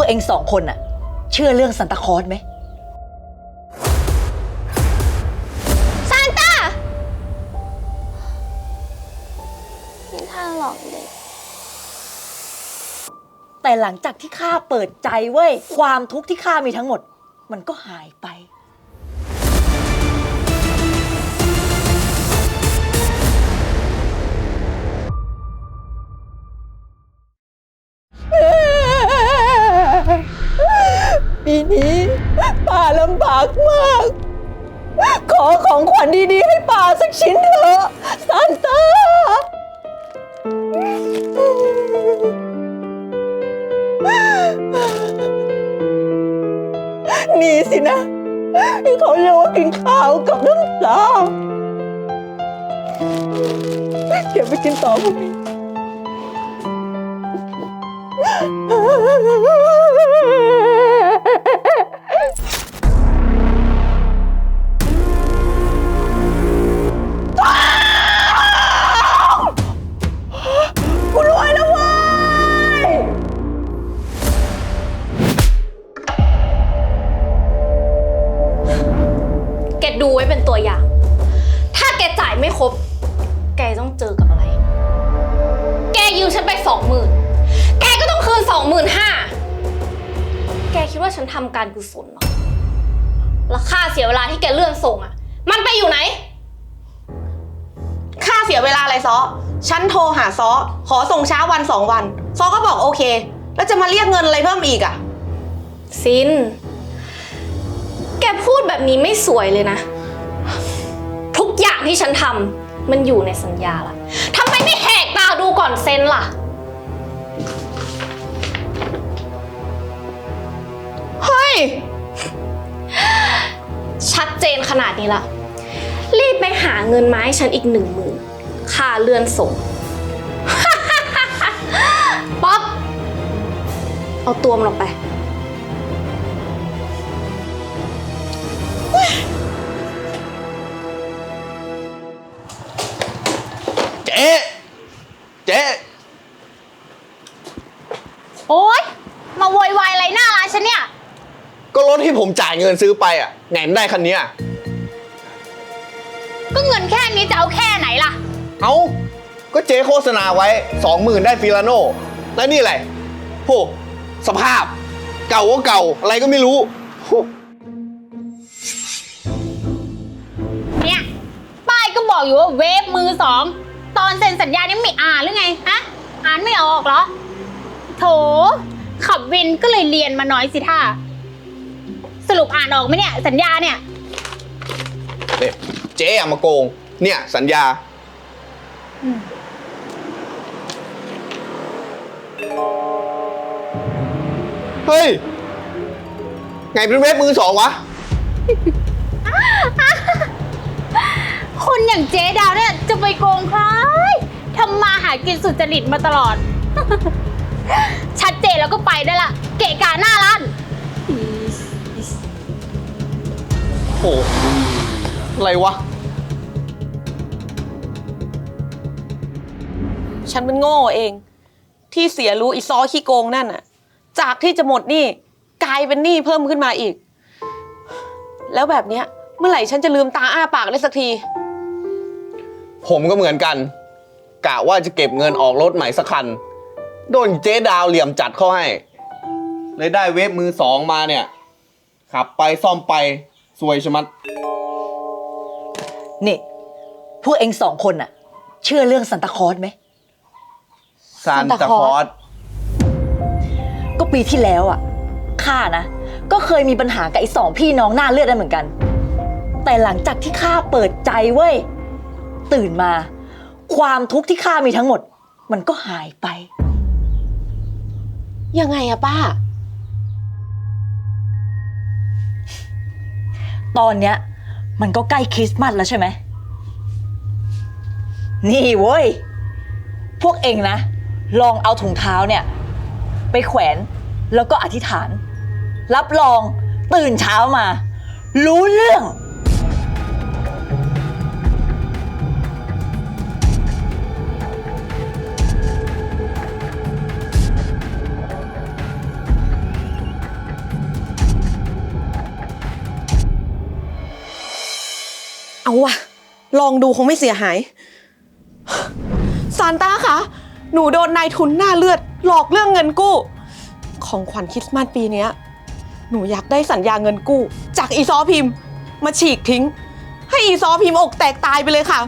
วกเองสองคนอะเชื่อเรื่องซันตาคลอสไหม ซานต้านิทานหลอกเด็ก แต่หลังจากที่ข้าเปิดใจเว้ย ความทุกข์ที่ข้ามีทั้งหมด มันก็หายไปปี ป่าสันเถอะซานต้า นี่สินะที่เขาเรียกว่ากินข้าวกับน้ำตาเก็บไปกินต่อพรุ่งนี้ สองหมื่นแกก็ต้องคืนสองหมื่นห้าแกคิดว่าฉันทำการกุศลเหรอแล้วค่าเสียเวลาที่แกเลื่อนส่งอะมันไปอยู่ไหน ค่าเสียเวลาอะไรซอฉันโทรหาซอขอส่งช้าวันสองวันซอก็บอกโอเค แล้วจะมาเรียกเงินอะไรเพิ่มอีกอะซิน แกพูดแบบนี้ไม่สวยเลยนะ ทุกอย่างที่ฉันทำมันอยู่ในสัญญาละทำไมไม่แหกตาดูก่อนเซ็นล่ะ ชัดเจนขนาดนี้ละ รีบไปหาเงินมาให้ฉันอีกหนึ่งหมื่นค่าเลื่อนส่ง ป๊อปเอาตัวมันออกไป เจ๊ เจ๊ โอ๊ย มาโวยวายอะไรหน้าร้านฉันเนี่ย ก็รถที่ผมจ่ายเงินซื้อไปอะไงมันได้คันเนี้ยก็เงินแค่นี้จะเอาแค่ไหนล่ะ เอ้า ก็เจ๊โฆษณาไว้สองหมื่นได้ฟิลาโน่แล้วนี่อะไรโหสภาพ เก่าก็เก่าอะไรก็ไม่รู้โหเนี่ย ป้ายก็บอกอยู่ว่าเวฟมือสอง ตอนเซ็นสัญญานี่ไม่อ่านหรือไงฮะอ่านไม่ออกเหรอ โถ ขับวินก็เลยเรียนมาน้อยสิท่า สรุปอ่านออกไหมเนี่ย สัญญาเนี่ย เนี่ยเจ๊อย่ามาโกง เนี่ย สัญญา เฮ้ย ไงเป็นเว็บมือสองวะ คนอย่างเจ๊ดาวเนี่ยจะไปโกงใครทำมาหากินสุจริตมาตลอด ชัดเจนแล้วก็ไปได้ละ เกะกะหน้าร้าน โหอะไรวะ ฉันมันโง่เอง ที่เสียรู้อีซอขี้โกงนั่นอะจากที่จะหมดหนี้กลายเป็นหนี้เพิ่มขึ้นมาอีก แล้วแบบเนี้ย เมื่อไหร่ฉันจะลืมตาอ้าปากได้สักที ผมก็เหมือนกัน กะว่าจะเก็บเงินออกรถใหม่สักคัน โดนเจ๊ดาวเหลี่ยมจัดเข้าให้ เลยได้เวฟมือสองมาเนี่ย ขับไปซ่อมไป สวยชะมัด นี่ พวกเองสองคนอะเชื่อเรื่องซันตาคลอสไหม ซานตาคลอสก็ปีที่แล้วอะข้านะ ก็เคยมีปัญหากับไอ้สองพี่น้องหน้าเลือดนั่นเหมือนกัน แต่หลังจากที่ข้าเปิดใจเว้ย ตื่นมา ความทุกข์ที่ข้ามีทั้งหมด มันก็หายไป ยังไงอะป้า ตอนเนี้ยมันก็ใกล้คริสต์มาสแล้วใช่ไหม นี่เว้ย พวกเองนะ ลองเอาถุงเท้าเนี่ย ไปแขวนแล้วก็อธิษฐาน รับรองตื่นเช้ามา รู้เรื่อง เอาวะลองดูคงไม่เสียหาย ซานต้าคะ หนูโดนนายทุนหน้าเลือด หลอกเรื่องเงินกู้ ของขวัญคริสต์มาสปีเนี้ย หนูอยากได้สัญญาเงินกู้ จากอีซอพิมพ์ มาฉีกทิ้ง ให้อีซอพิมพ์อกแตกตายไปเลยค่ะ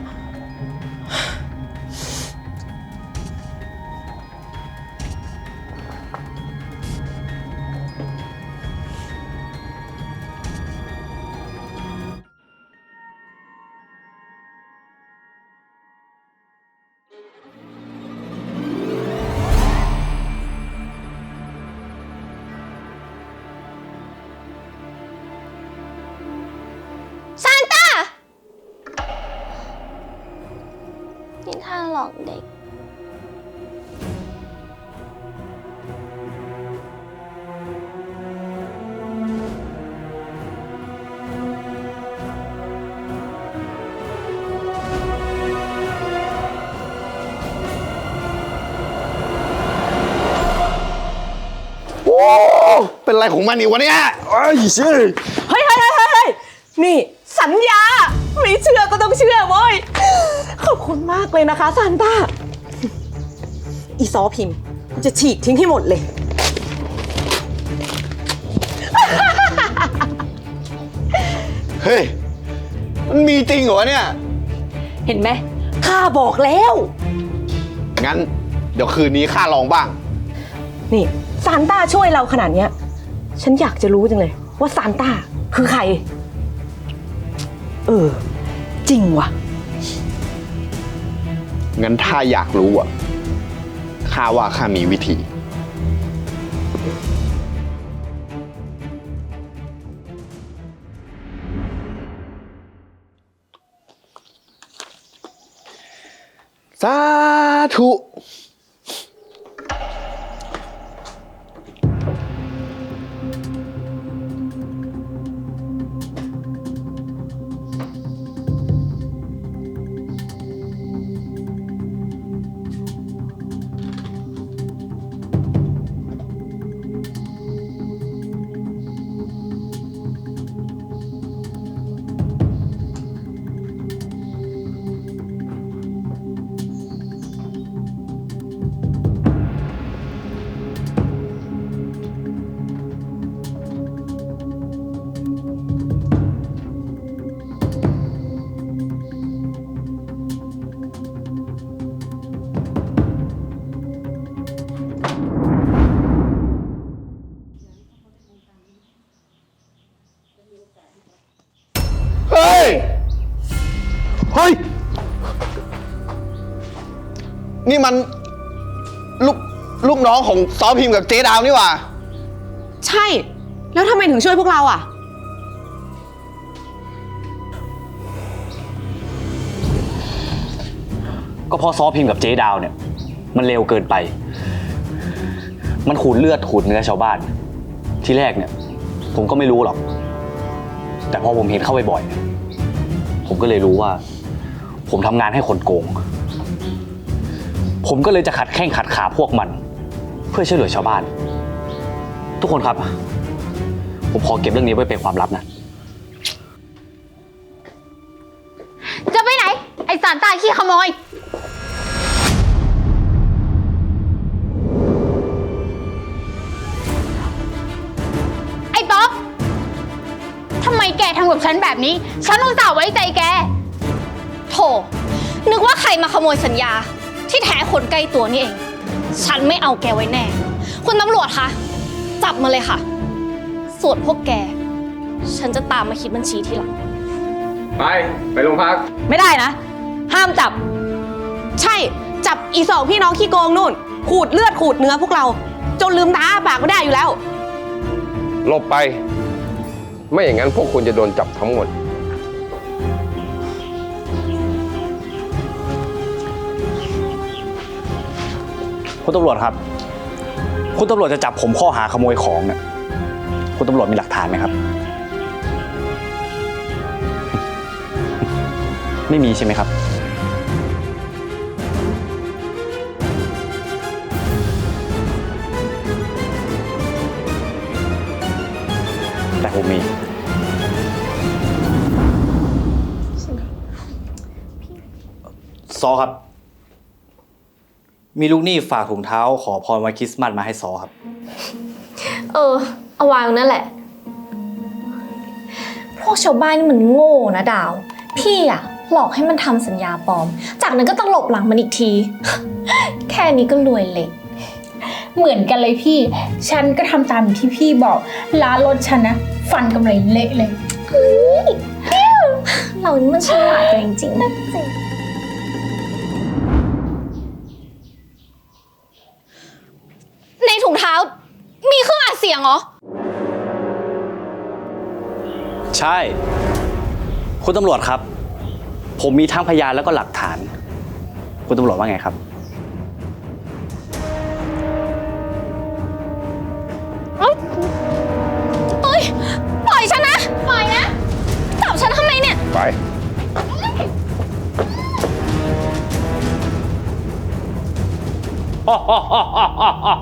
เป็นอะไรของมันอีกวะเนี่ยไอ้ยชื่อเฮ้ยเฮ้ยเฮ้ยเฮ้ยเฮ้ยนี่ สัญญา ไม่เชื่อก็ต้องเชื่อโว้ย ขอบคุณมากเลยนะคะซานต้า อีซอพิมพ์จะฉีกทิ้งให้หมดเลย เฮ้ย มันมีจริงเหรอวะเนี่ย เห็นไหมข้าบอกแล้ว งั้น เดี๋ยวคืนนี้ข้าลองบ้าง นี่ซานต้าช่วยเราขนาดเนี้ย ฉันอยากจะรู้จังเลย ว่าซานต้าคือใคร เออ จริงว่ะ งั้นถ้าอยากรู้อะข้าว่าข้ามีวิธี สาธุ นี่มันลูกลูกน้องของซอพิมพ์กับเจ๊ดาวนี่หว่า ใช่ แล้วทำไมถึงช่วยพวกเราอะ ก็เพราะซอพิมพ์กับเจ๊ดาวเนี่ย มันเร็วเกินไป มันขูดเลือดขูดเนื้อชาวบ้าน ที่แรกเนี่ย ผมก็ไม่รู้หรอก แต่พอผมเห็นเข้าไปบ่อยๆผมก็เลยรู้ว่า ผมทำงานให้คนโกง ผมก็เลยจะขัดแข้งขัดขาพวกมัน เพื่อช่วยเหลือชาวบ้าน ทุกคนครับ ผมขอเก็บเรื่องนี้ไว้เป็นความลับนะ จะไปไหน ไอ้สารตาขี้ขโมย ไอ้ป๊อปทำไมแกทำกับฉันแบบนี้ ฉันอุตส่าห์ไว้ใจแก โถ นึกว่าใครมาขโมยสัญญา ที่แท้คนใกล้ตัวนี่เอง ฉันไม่เอาแกไว้แน่ คุณตำรวจคะจับมาเลยค่ะ ส่วนพวกแก ฉันจะตามมาคิดบัญชีทีหลัง ไป ไปโรงพัก ไม่ได้นะ ห้ามจับ ใช่ จับอีสองพี่น้องขี้โกงนู่น ขูดเลือดขูดเนื้อพวกเรา จนลืมตาอ้าปากไม่ได้อยู่แล้ว หลบไป ไม่อย่างนั้นพวกคุณจะโดนจับทั้งหมด คุณตำรวจครับ คุณตำรวจจะจับผมข้อหาขโมยของเนี่ยคุณตำรวจมีหลักฐานไหมครับ ไม่มีใช่ไหมครับ แต่ผมมี ซอครับ มีลูกหนี้ฝากถุงเท้าขอพรวันคริสต์มาสมาให้ซอครับ เออ เอาวางนั่นแหละ พวกชาวบ้านนี่มันโง่นะดาว พี่อะหลอกให้มันทำสัญญาปลอม จากนั้นก็ต้องหลบหลังมันอีกที แค่นี้ก็รวยเล็กเหมือนกันเลยพี่ ฉันก็ทำตามที่พี่บอก ร้านรถฉันนะ ฟันกำไรเละเลยเรานี่มันฉลาดกันจริงๆ เครื่องอัดเสียงเหรอ ใช่ คุณตำรวจครับ ผมมีทั้งพยานแล้วก็หลักฐาน คุณตำรวจว่าไงครับ เอ้ยปล่อยฉันนะ ปล่อยนะ จับฉันทำไมเนี่ย ไปเ